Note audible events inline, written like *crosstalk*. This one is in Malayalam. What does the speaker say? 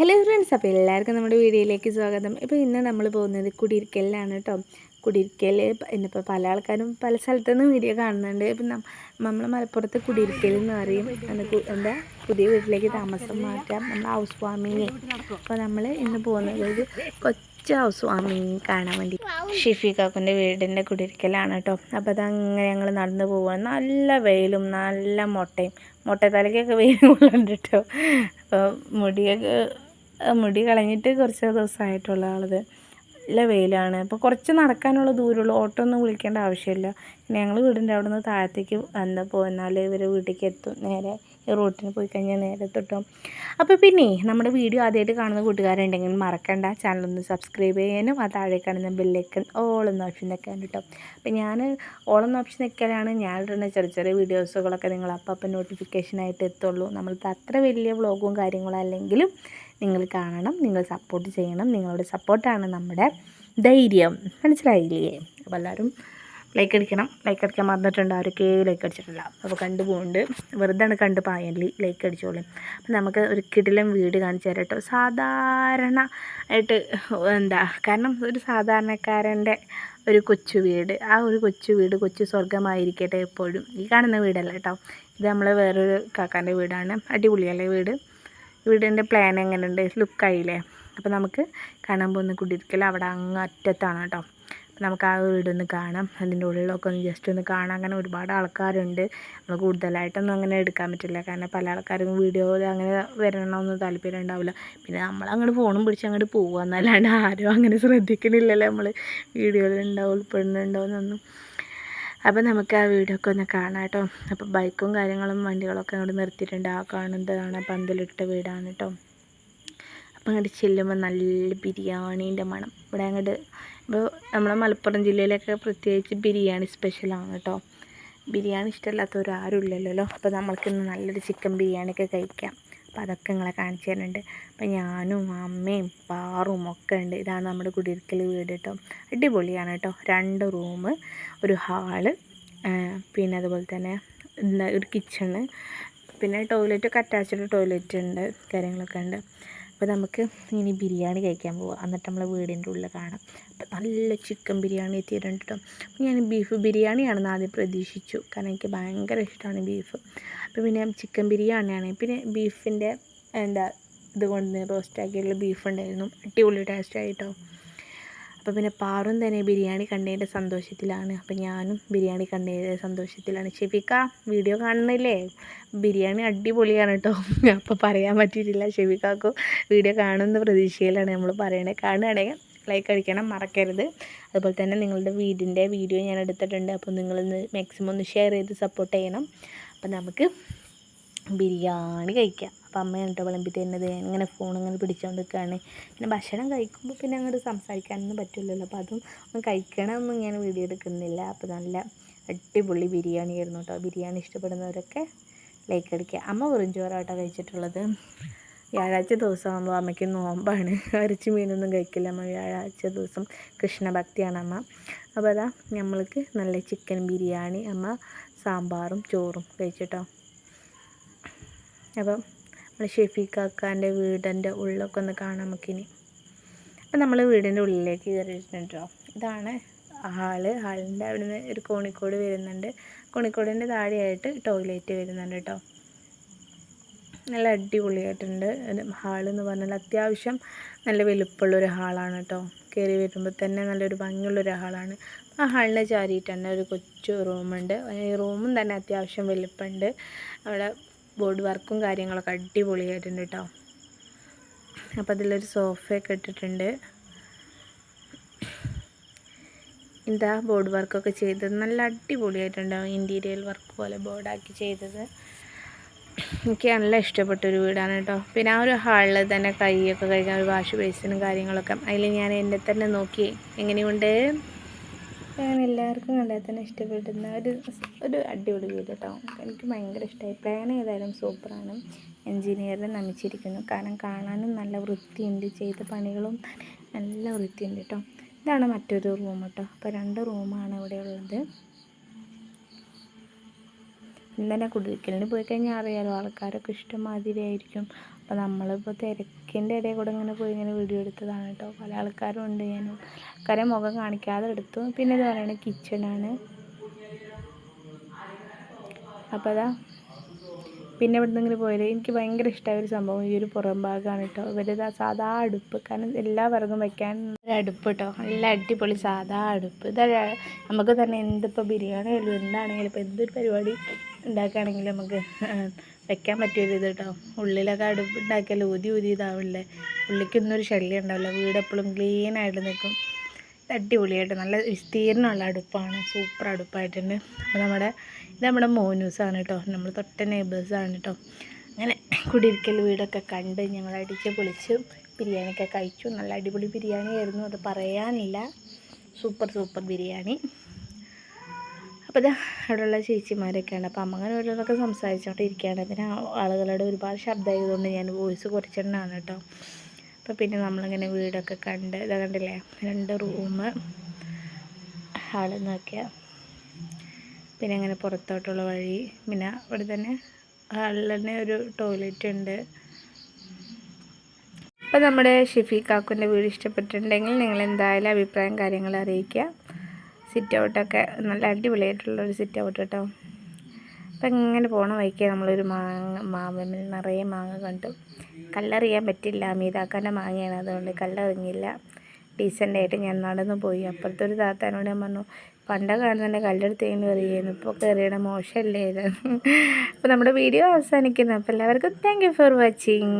ഹലോ ഫ്രണ്ട്സ് അപ്പോൾ എല്ലാവർക്കും നമ്മുടെ വീഡിയോയിലേക്ക് സ്വാഗതം. ഇപ്പോൾ ഇന്ന് നമ്മൾ പോകുന്നത് കുടിയിരിക്കലിലാണ് കേട്ടോ കുടിയിരിക്കൽ ഇന്നിപ്പോൾ പല ആൾക്കാരും പല സ്ഥലത്തുനിന്ന് വീഡിയോ കാണുന്നുണ്ട്. ഇപ്പം നമ്മൾ മലപ്പുറത്ത് കുടിയിരിക്കൽ എന്ന് പറയും. എന്താ പുതിയ വീട്ടിലേക്ക് താമസം മാറ്റാം. നമ്മൾ ഹൗസ് വാമിങ് അപ്പോൾ നമ്മൾ ഇന്ന് പോകുന്നത് ഒരു കൊച്ചു ഹൗസ് വാമിങ് കാണാൻ വേണ്ടി. ഷിഫി കാക്കുന്റെ വീടിന്റെ കുടിയിരിക്കലാണ് കേട്ടോ അപ്പോൾ അതങ്ങനെ ഞങ്ങൾ നടന്നു പോവുകയാണ് നല്ല വെയിലും നല്ല മുട്ടയും. മുട്ടത്തലയ്ക്കൊക്കെ വെയിൽ കൊള്ളുന്നുണ്ട് കേട്ടോ അപ്പോൾ മുടിയൊക്കെ മുടി കളഞ്ഞിട്ട് കുറച്ച് ദിവസമായിട്ടുള്ള ആളത്. നല്ല വെയിലാണ്. അപ്പോൾ കുറച്ച് നടക്കാനുള്ള ദൂരമുള്ളൂ. ഓട്ടോ ഒന്നും വിളിക്കേണ്ട ആവശ്യമില്ല. ഞങ്ങൾ വീടിന്റെ അവിടെ നിന്ന് താഴത്തേക്ക് എന്താ പോന്നാൽ ഇവർ വീട്ടിലേക്ക് എത്തും. നേരെ റൂട്ടിന് പോയി കഴിഞ്ഞാൽ നേരെ തൊട്ടും. അപ്പോൾ പിന്നെ നമ്മുടെ വീഡിയോ ആദ്യമായിട്ട് കാണുന്ന കൂട്ടുകാരുണ്ടെങ്കിൽ മറക്കണ്ട. ചാനൽ ഒന്ന് സബ്സ്ക്രൈബ് ചെയ്യാനും ആ താഴെ കാണുന്ന ബെല്ലൈക്കൺ ഓളെന്ന ഓപ്ഷൻ നിൽക്കാൻ കേട്ടോ. അപ്പോൾ ഞാൻ ഓളെന്ന ഓപ്ഷൻ നിൽക്കലാണ് ഞാൻ ഇടുന്ന ചെറിയ ചെറിയ വീഡിയോസുകളൊക്കെ നിങ്ങൾ അപ്പം അപ്പം നോട്ടിഫിക്കേഷനായിട്ട് എത്തുള്ളൂ. നമ്മളിപ്പോൾ അത്ര വലിയ വ്ളോഗും കാര്യങ്ങളും അല്ലെങ്കിലും നിങ്ങൾ കാണണം നിങ്ങൾ സപ്പോർട്ട് ചെയ്യണം. നിങ്ങളുടെ സപ്പോർട്ടാണ് നമ്മുടെ ധൈര്യം. മനസ്സിലായില്ലേ? അപ്പോൾ എല്ലാവരും ലൈക്ക് അടിക്കണം. ലൈക്ക് അടിക്കാൻ മറന്നിട്ടുണ്ട്. ആരൊക്കെ ലൈക്ക് അടിച്ചിട്ടില്ല? അപ്പോൾ കണ്ടു പോകുന്നുണ്ട് വെറുതെ ആണ് കണ്ട് പായലി ലൈക്ക് അടിച്ചോളും. അപ്പം നമുക്ക് ഒരു കിടിലം വീട് കാണിച്ചു തരാം കേട്ടോ. സാധാരണ ആയിട്ട് എന്താ കാരണം ഒരു സാധാരണക്കാരന്റെ ഒരു കൊച്ചു വീട്. ആ ഒരു കൊച്ചു വീട് കൊച്ചു സ്വർഗമായിരിക്കട്ടെ എപ്പോഴും. ഈ കാണുന്ന വീടല്ല കേട്ടോ. ഇത് നമ്മളെ വേറൊരു കാക്കാന്റെ വീടാണ്. അടിപൊളിയല്ലേ വീട്. വീടിന്റെ പ്ലാൻ എങ്ങനെ എങ്ങനെയുണ്ട് ലുക്കായില്ലേ അപ്പോൾ നമുക്ക് കാണാൻ പോകുന്ന കുടിയിരിക്കൽ അവിടെ അങ്ങ് അറ്റത്താണ് കേട്ടോ നമുക്ക് ആ വീടൊന്ന് കാണാം. അതിന്റെ ഉള്ളിലൊക്കെ ഒന്ന് ജസ്റ്റ് ഒന്ന് കാണാം. അങ്ങനെ ഒരുപാട് ആൾക്കാരുണ്ട്. നമ്മൾ കൂടുതലായിട്ടൊന്നും അങ്ങനെ എടുക്കാൻ പറ്റില്ല. കാരണം പല ആൾക്കാരും വീഡിയോയിൽ അങ്ങനെ വരണമെന്ന് താല്പര്യം ഉണ്ടാവില്ല. പിന്നെ നമ്മൾ അങ്ങോട്ട് ഫോണും പിടിച്ച് അങ്ങോട്ട് പോകുക എന്നല്ലാണ്ട് ആരും അങ്ങനെ ശ്രദ്ധിക്കണില്ലല്ലോ നമ്മൾ വീഡിയോയിൽ ഉണ്ടാവും ഉൾപ്പെടുന്നുണ്ടോയെന്നൊന്നും അപ്പോൾ നമുക്ക് ആ വീഡിയോ ഒക്കെ ഒന്ന് കാണാം കേട്ടോ. അപ്പോൾ ബൈക്കും കാര്യങ്ങളും വണ്ടികളൊക്കെ അങ്ങോട്ട് നിർത്തിയിട്ടുണ്ട്. ആ കാണുന്നതാണ് പന്തലിട്ട വീടാണ് കേട്ടോ. അപ്പം അങ്ങോട്ട് ചെല്ലുമ്പോൾ നല്ല ബിരിയാണീന്റെ മണം. ഇവിടെ അങ്ങോട്ട് ഇപ്പോൾ നമ്മളെ മലപ്പുറം ജില്ലയിലൊക്കെ പ്രത്യേകിച്ച് ബിരിയാണി സ്പെഷ്യലാണ് കേട്ടോ. ബിരിയാണി ഇഷ്ടമല്ലാത്തവരാരും ഇല്ലല്ലോ. അപ്പോൾ നമ്മൾക്കിന്ന് നല്ലൊരു ചിക്കൻ ബിരിയാണിയൊക്കെ കഴിക്കാം. അപ്പോൾ അതൊക്കെ നിങ്ങളെ കാണിച്ചു തരുന്നുണ്ട്. അപ്പോൾ ഞാനും അമ്മയും പാറും ഒക്കെ ഉണ്ട്. ഇതാണ് നമ്മുടെ കുടിയിരിക്കൽ വീട് കേട്ടോ. അടിപൊളിയാണ് കേട്ടോ. രണ്ട് റൂം ഒരു ഹാൾ പിന്നെ അതുപോലെ തന്നെ ഒരു കിച്ചണ് പിന്നെ ടോയ്ലറ്റൊക്കെ അറ്റാച്ച്ഡ് ടോയ്ലറ്റ് ഉണ്ട് കാര്യങ്ങളൊക്കെ ഉണ്ട്. അപ്പോൾ നമുക്ക് ഇനി ബിരിയാണി കഴിക്കാൻ പോവാം. എന്നിട്ട് നമ്മളെ വീടിന്റെ ഉള്ളിൽ കാണാം. അപ്പോൾ നല്ല ചിക്കൻ ബിരിയാണി എത്തിയിട്ടുണ്ട് കേട്ടോ ഞാൻ ബീഫ് ബിരിയാണിയാണെന്ന് ആദ്യം പ്രതീക്ഷിച്ചു. കാരണം എനിക്ക് ഭയങ്കര ഇഷ്ടമാണ് ബീഫ് അപ്പോൾ പിന്നെ ചിക്കൻ ബിരിയാണിയാണ്. പിന്നെ ബീഫിന്റെ എന്താ ഇത് കൊണ്ട് റോസ്റ്റാക്കിയുള്ള ബീഫ് ഉണ്ടായിരുന്നു. അടിപൊളി ടേസ്റ്റ് ആയിട്ടോ അപ്പോൾ പിന്നെ പാറും തന്നെ ബിരിയാണി കണ്ടതിന്റെ സന്തോഷത്തിലാണ്. അപ്പോൾ ഞാനും ബിരിയാണി കണ്ടതിന്റെ സന്തോഷത്തിലാണ്. ഷെഫിക്ക വീഡിയോ കാണുന്നില്ലേ? ബിരിയാണി അടിപൊളിയാണ് കേട്ടോ *laughs* അപ്പോൾ പറയാൻ പറ്റിയിട്ടില്ല ഷെഫിക്കാക്കും. വീഡിയോ കാണുന്ന പ്രതീക്ഷയിലാണ് നമ്മൾ പറയണത് കാണുകയാണെങ്കിൽ ലൈക്ക് അടിക്കണം മറക്കരുത്. അതുപോലെ തന്നെ നിങ്ങളുടെ വീടിന്റെ വീഡിയോ ഞാൻ എടുത്തിട്ടുണ്ട്. അപ്പോൾ നിങ്ങളൊന്ന് മാക്സിമം ഒന്ന് ഷെയർ ചെയ്ത് സപ്പോർട്ട് ചെയ്യണം. അപ്പോൾ നമുക്ക് ബിരിയാണി കഴിക്കാം. അപ്പം അമ്മയാണ് കേട്ടോ വിളമ്പി തരുന്നത് ഇങ്ങനെ ഫോൺ ഇങ്ങനെ പിടിച്ചുകൊണ്ട് നിൽക്കുകയാണ് പിന്നെ ഭക്ഷണം കഴിക്കുമ്പോൾ പിന്നെ അങ്ങോട്ട് സംസാരിക്കാനൊന്നും പറ്റില്ലല്ലോ അപ്പോൾ അതും കഴിക്കണമെന്നും ഞാൻ വീഡിയോ എടുക്കുന്നില്ല. അപ്പോൾ നല്ല അടിപൊളി ബിരിയാണി ആയിരുന്നു കേട്ടോ ബിരിയാണി ഇഷ്ടപ്പെടുന്നവരൊക്കെ ലൈക്ക് അടിക്കുക അമ്മ വെറും ചോറാട്ടോ കഴിച്ചിട്ടുള്ളത്. വ്യാഴാഴ്ച ദിവസമാകുമ്പോൾ അമ്മയ്ക്ക് നോമ്പാണ്. ഇറച്ചി മീനൊന്നും കഴിക്കില്ല അമ്മ. വ്യാഴാഴ്ച ദിവസം കൃഷ്ണഭക്തിയാണ് അമ്മ. അപ്പോൾ അതാ നമ്മൾക്ക് നല്ല ചിക്കൻ ബിരിയാണി അമ്മ സാമ്പാറും ചോറും കഴിച്ചിട്ടോ. അപ്പം നമ്മൾ ഷെഫീക്കാക്കാന്റെ വീടിന്റെ ഉള്ളൊക്കെ ഒന്ന് കാണാം നമുക്കിനി. അപ്പം നമ്മൾ വീടിന്റെ ഉള്ളിലേക്ക് കയറിയിട്ടുണ്ടോ ഇതാണ് ഹാൾ. ഹാളിന്റെ അവിടെ നിന്ന് ഒരു കോണിക്കോട് വരുന്നുണ്ട്. കോണിക്കോടിന്റെ താഴെയായിട്ട് ടോയ്ലറ്റ് വരുന്നുണ്ട് കേട്ടോ. നല്ല അടിപൊളിയായിട്ടുണ്ട്. ഹാൾ എന്ന് പറഞ്ഞാൽ അത്യാവശ്യം നല്ല വലുപ്പമുള്ളൊരു ഹാളാണ് കേട്ടോ. കയറി വരുമ്പോൾ തന്നെ നല്ലൊരു ഭംഗിയുള്ളൊരു ഹാളാണ്. ആ ഹാളിനെ ചാരിയിട്ട് തന്നെ ഒരു കൊച്ചു റൂമുണ്ട്. ഈ റൂമും തന്നെ അത്യാവശ്യം വലുപ്പമുണ്ട്. അവിടെ ബോർഡ് വർക്കും കാര്യങ്ങളൊക്കെ അടിപൊളിയായിട്ടുണ്ട് കേട്ടോ അപ്പോൾ അതിലൊരു സോഫയൊക്കെ ഇട്ടിട്ടുണ്ട്. എന്താ ബോർഡ് വർക്കൊക്കെ ചെയ്തത്? നല്ല അടിപൊളിയായിട്ടുണ്ടാവും ഇന്റീരിയൽ വർക്ക് പോലെ ബോർഡാക്കി ചെയ്തത്. എനിക്ക് നല്ല ഇഷ്ടപ്പെട്ടൊരു വീടാണ് കേട്ടോ പിന്നെ ആ ഒരു ഹാളിൽ തന്നെ കൈയൊക്കെ കഴിക്കാൻ ഒരു വാഷ് ബേസിനും കാര്യങ്ങളൊക്കെ. അതിൽ ഞാൻ എന്നെ തന്നെ നോക്കി. എങ്ങനെയുണ്ട്? അങ്ങനെ എല്ലാവർക്കും കണ്ടാൽ തന്നെ ഇഷ്ടപ്പെടുന്ന ഒരു ഒരു അടിപൊളി വീട് കേട്ടോ എനിക്ക് ഭയങ്കര ഇഷ്ടമായി പ്ലാൻ ചെയ്താലും സൂപ്പറാണ് എൻജിനീയറിനെ നമിച്ചിരിക്കുന്നു. കാരണം കാണാനും നല്ല വൃത്തിയുണ്ട്. ചെയ്ത പണികളും നല്ല വൃത്തിയുണ്ട് കേട്ടോ ഇതാണ് മറ്റൊരു റൂം കേട്ടോ അപ്പോൾ രണ്ട് റൂമാണ് ഇവിടെ ഉള്ളത്. ഇന്നലെ കുടിക്കലിന് പോയി കഴിഞ്ഞാൽ അറിയാലോ ആൾക്കാരൊക്കെ ഇഷ്ടമാതിരി ആയിരിക്കും. അപ്പോൾ നമ്മളിപ്പോൾ തിരക്കിന്റെ ഇടയിൽ കൂടെ ഇങ്ങനെ പോയി ഇങ്ങനെ വീഡിയോ എടുത്തതാണ് കേട്ടോ. പല ആൾക്കാരും ഉണ്ട് ഞാൻ ആൾക്കാരെ മുഖം കാണിക്കാതെ എടുത്തു. പിന്നെ ഇത് പറയുന്നത് കിച്ചണാണ് അപ്പോൾ അതാ പിന്നെ ഇവിടെ നിന്ന് ഇങ്ങനെ പോയത്. എനിക്ക് ഭയങ്കര ഇഷ്ടമായ ഒരു സംഭവം ഈ ഒരു പുറം ഭാഗമാണ് കേട്ടോ. ഇവരിത് സാധാ അടുപ്പ് കാരണം എല്ലാ വിറകും വെക്കാൻ ഒരു അടുപ്പ് കേട്ടോ. നല്ല അടിപൊളി സാധാ അടുപ്പ്. ഇത് നമുക്ക് തന്നെ എന്തിപ്പോൾ ബിരിയാണി ആയാലും എന്താണെങ്കിലും ഇപ്പോൾ എന്തൊരു പരിപാടി. ഉണ്ടാക്കുകയാണെങ്കിലും നമുക്ക് വെക്കാൻ പറ്റിയൊരു ഇത് കേട്ടോ. ഉള്ളിലൊക്കെ അടുപ്പ് ഉണ്ടാക്കിയാൽ ഊതി ഊതി ഇതാവില്ലേ? ഉള്ളിക്കൊന്നും ഒരു ശല്യം ഉണ്ടാവില്ല. വീട് എപ്പോഴും ക്ലീൻ ആയിട്ട് നിൽക്കും. അടിപൊളിയായിട്ട് നല്ല വിസ്തീർണമുള്ള അടുപ്പാണ്. സൂപ്പർ അടുപ്പായിട്ടുണ്ട്. അപ്പോൾ നമ്മുടെ ഇത് നമ്മുടെ മോനൂസാണ് കേട്ടോ. നമ്മൾ തൊട്ട നെയ്ബേഴ്സാണ് കേട്ടോ. അങ്ങനെ കുടിയിരിക്കൽ വീടൊക്കെ കണ്ട് ഞങ്ങൾ അടിച്ച് പൊളിച്ച് ബിരിയാണിയൊക്കെ കഴിച്ചു. നല്ല അടിപൊളി ബിരിയാണി ആയിരുന്നു അത് പറയാനില്ല. Super super biryani. അപ്പോൾ ഇതാ അവിടെയുള്ള ചേച്ചിമാരൊക്കെയാണ്. അപ്പോൾ അങ്ങനെ ഓരോന്നൊക്കെ സംസാരിച്ചുകൊണ്ടിരിക്കുകയാണ് പിന്നെ ആളുകളുടെ ഒരുപാട് ശബ്ദമായതുകൊണ്ട് ഞാൻ വോയിസ് കുറച്ചെണ്ണാണ് കേട്ടോ. അപ്പോൾ പിന്നെ നമ്മളിങ്ങനെ വീടൊക്കെ കണ്ട് ഇതാ കണ്ടില്ലേ? രണ്ട് റൂം ഹാൾ നോക്കിയ പിന്നെ അങ്ങനെ പുറത്തോട്ടുള്ള വഴി. പിന്നെ അവിടെ തന്നെ ഹാളിൽ തന്നെ ഒരു ടോയ്ലറ്റ് ഉണ്ട് അപ്പോൾ നമ്മുടെ ഷിഫി കാക്കുന്റെ വീട് ഇഷ്ടപ്പെട്ടിട്ടുണ്ടെങ്കിൽ നിങ്ങൾ എന്തായാലും അഭിപ്രായം കാര്യങ്ങൾ അറിയിക്കുക. സിറ്റ് ഔട്ടൊക്കെ നല്ല അടിപൊളിയായിട്ടുള്ളൊരു സിറ്റ് ഔട്ട് കേട്ടോ. അപ്പം ഇങ്ങനെ പോണ വഴിക്ക് നമ്മളൊരു മാങ്ങ മാവിൽ നിറയെ മാങ്ങ കണ്ടു. കല്ലെറിയാൻ പറ്റില്ല. മീതാക്കാന്റെ മാങ്ങയാണ് അതുകൊണ്ട് കല്ലെറിഞ്ഞില്ല. ഡീസന്റായിട്ട് ഞാൻ നടന്നു പോയി. അപ്പുറത്തെ ഒരു താത്താനോട് ഞാൻ പറഞ്ഞു പണ്ട തന്നെ കല്ലെടുത്ത് കഴിഞ്ഞ് എറിയുന്നു ഇപ്പോൾ കയറിയുടെ മോശമല്ലേ ഇത്? അപ്പോൾ നമ്മുടെ വീഡിയോ അവസാനിക്കുന്നു. അപ്പോൾ എല്ലാവർക്കും താങ്ക് ഫോർ വാച്ചിങ്